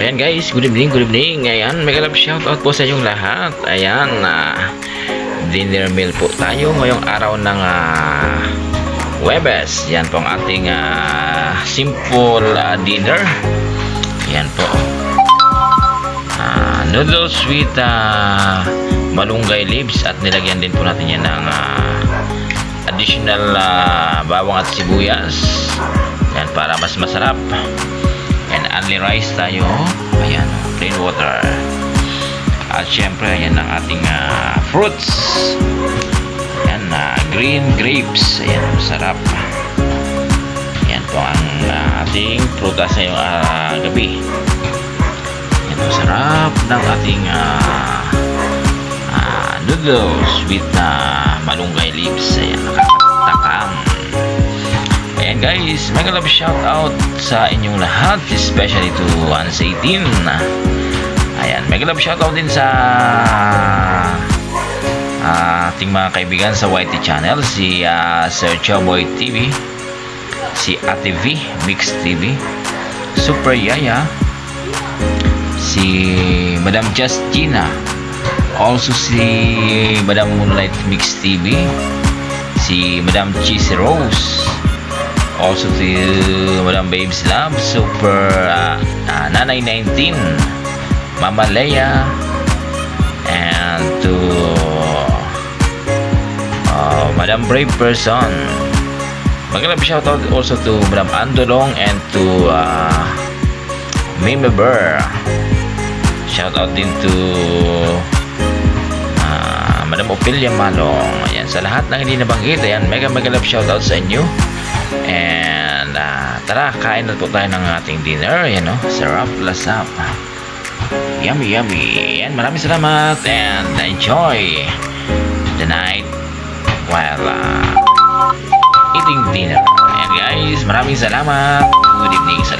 Ayan guys, good evening, good evening. Ayan, mega love shout out po sa inyong lahat. Ayan, ah, dinner meal po tayo ngayong araw ng ah, Webes. Yan po ang ating ah, simple ah, dinner. Yan po. Ah, noodles with ah, malunggay leaves at nilagyan din po natin yan ng ah, additional ah, bawang at sibuyas. Yan para mas masarap. Only rice tayo. Ayan, plain water. At syempre, ayan ang ating ah, fruits. Ayan, na green grapes. Ayan, masarap. Ayan po ang ah, ating prutas ngayong ah, gabi. Ayan, masarap ng ating ah, ah, noodles with ah, malunggay leaves. Ayan, nakakatakam. Guys, mega love shout out sa inyong lahat, especially to Ans 18. Ayan, mega love shout out din sa ah, ating mga kaibigan sa YT channel, si ah, Sir Choboy TV, si Ate V, Mix TV, Super Yaya, si Madam Justina, also si Madam Moonlight Mix TV, si Madam Cheese Rose, also to Madam Babes Love, Super uh, uh, Nanay 19, Mama Leia, and to uh, Madam Brave Person. Magandang shoutout also to Madam Andolong and to uh, Mime Burr. Shoutout din to ah, Madam Opilia Malong. Ayan, sa lahat ng hindi nabanggit, ayan, mega mega love shoutout sa inyo. And ah, tara, kain na po tayo ng ating dinner. Ayan o, sarap, lasap. Yummy, yummy. Ayan, maraming salamat and enjoy the night while ah, eating dinner. Ayan guys, maraming salamat. Good evening sa lahat.